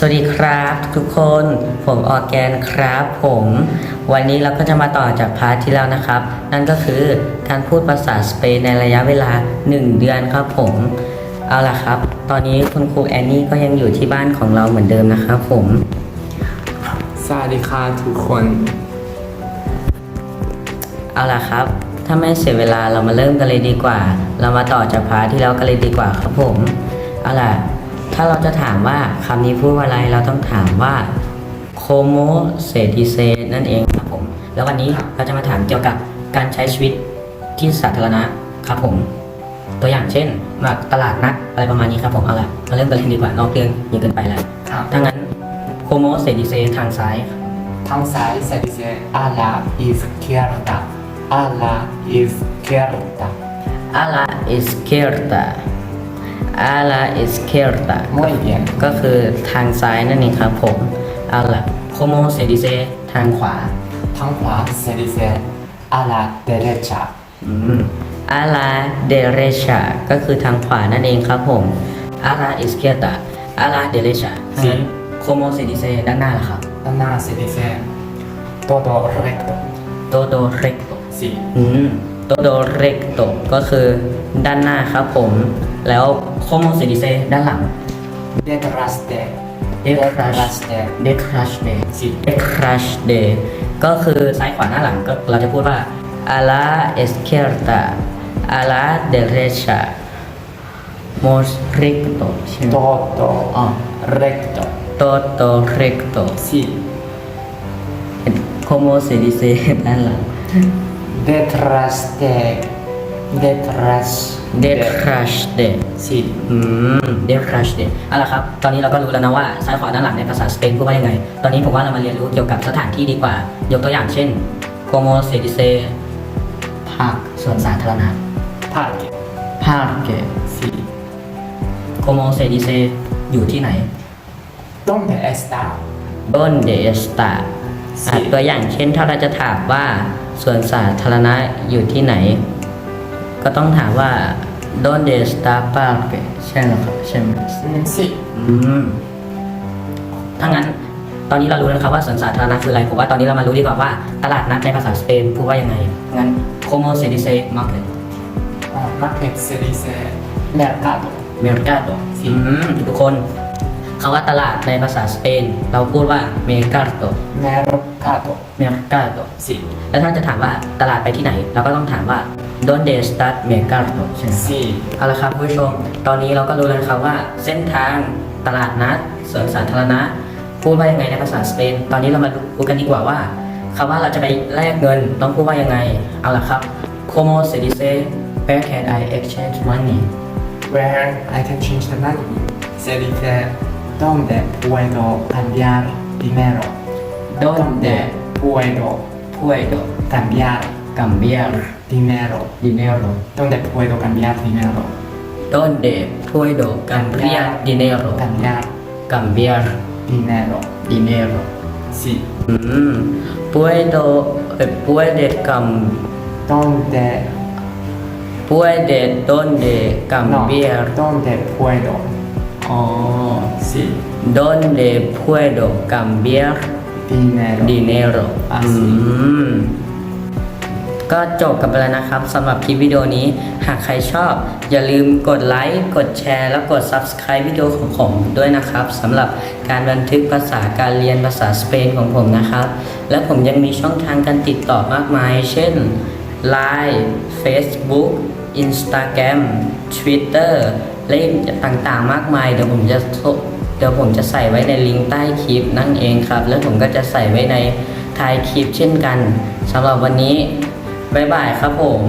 สวัสดีครับ ทุกคนผมออร์แกนครับผม วันนี้เราก็จะมาต่อจากพาร์ทที่แล้วนะครับ นั่นก็คือการพูดภาษาสเปนในระยะเวลา 1 เดือนครับผมเอาล่ะครับ ตอนนี้คุณครูแอนนี่ก็ยังอยู่ที่บ้านของเราเหมือนเดิมนะครับผมสวัสดีค่ะทุกคนเอาล่ะครับ ถ้าไม่เสียเวลาเรามาเริ่มกันเลยดีกว่า เรามาต่อจากพาร์ทที่แล้วกันเลยดีกว่าครับผมเอาล่ะ ถ้าเราจะถามว่าคำนี้พูดว่าอะไรเราต้องถามว่า como se dice นั่นเองครับผม แล้ววันนี้เราจะมาถามเกี่ยวกับการใช้ชีวิตที่สาธารณะครับผม ตัวอย่างเช่นมาตลาดนัดอะไรประมาณนี้ครับผมเอาล่ะมาเริ่มกันเลยดีกว่านอกเรื่องเยอะเกินไปแล้วครับ ถ้างั้น como se dice ทางซ้าย ทางซ้าย se dice a la izquierda a la izquierda a la izquierda a la izquierda muy bien ก็คือทางซ้ายนั่นเองครับผมเอาล่ะ como se dice ทางขวา ทางขวา se dice a la derecha อืม a la derecha ก็คือทางขวานั่นเองครับผม a la izquierda a la derecha จริงงั้น como se dice ด้านหน้าล่ะครับ ด้านหน้า se dice todo recto todo recto sí อืม todo recto ก็คือด้านหน้าครับผม แล้ว como se dice ด้านหลัง detrás de detrás de detrás de sí crash day ก็คือซ้ายขวาหน้าหลังก็เราจะพูดว่า a la izquierda a la derecha most recto ใช่ไหม todo อ๋อ recto todo recto sí como se dice ด้านหลัง detrás de detrás detrás de sí อืม detrás de เอาละครับ ตอนนี้เราก็รู้แล้วนะว่าซ้ายขวาด้านหลังในภาษาสเปนพูดว่ายังไง ตอนนี้ผมว่าเรามาเรียนรู้เกี่ยวกับสถานที่ดีกว่า ยกตัวอย่างเช่น como se dice ภาคสวนสาธารณะ parque parque sí como se dice อยู่ที่ไหน ¿Dónde está? donde está อะ Sí. ตัวอย่างเช่นถ้าเราจะถามว่า สวนสาธารณะอยู่ที่ไหน ก็ต้องถามว่า donde está parque ใช่ไหมครับใช่ไหม Mm, Sí. อืมถ้างั้นตอนนี้เรารู้แล้วครับว่าสวนสาธารณะคืออะไร ผมว่าตอนนี้เรามารู้ดีกว่าว่าตลาดนัดในภาษาสเปนพูดว่ายังไง งั้น como se dice market Ah, market se dice mercado. mercado อืมทุกคน คาว่าตลาดในภาษาสเปน เราพูดว่า mercado Mercado. mercado Sí. แล้วถ้าจะถามว่าตลาดไปที่ไหน เราก็ต้องถามว่า donde está mercado ใช่ไหมครับ Sí. เอาละครับผู้ชม ตอนนี้เราก็รู้แล้วนะครับว่า เส้นทางตลาดนัดสวนสาธารณะ พูดว่ายังไงในภาษาสเปน ตอนนี้เรามาดูกันดีกว่าว่าคำว่าเราจะไปแลกเงินต้องพูดว่ายังไง เอาละครับ como se dice where can I exchange money Where I can change the money. Se dice ¿Dónde puedo cambiar dinero? donde puedo puedo cambiar cambiar dinero? dinero ¿Dónde puedo cambiar dinero? donde puedo cambiar dinero Cambiar cambiar dinero. dinero Sí. อืม puedo eh, puede cam ¿Dónde? puede donde No. cambiar ¿Dónde puedo? อ๋อ Sí. donde puedo cambiar Dinero. dinero อะอืมก็จบกันไปแล้วนะครับสำหรับคลิปวิดีโอนี้ หากใครชอบ อย่าลืมกดไลค์กดแชร์ และกด Subscribe วิดีโอของผมด้วยนะครับสำหรับการบันทึกภาษาการเรียนภาษาสเปนของผมนะครับ และผมยังมีช่องทางการติดต่อมากมาย เช่น Line Facebook Instagram Twitter เละต่างๆ มากมาย เดี๋ยวผมจะเดี๋ยวผมจะใส่ไว้ในลิงก์ใต้คลิปนั่นเองครับ แล้วผมก็จะใส่ไว้ในท้ายคลิปเช่นกันสำหรับวันนี้บ๊ายบายครับผม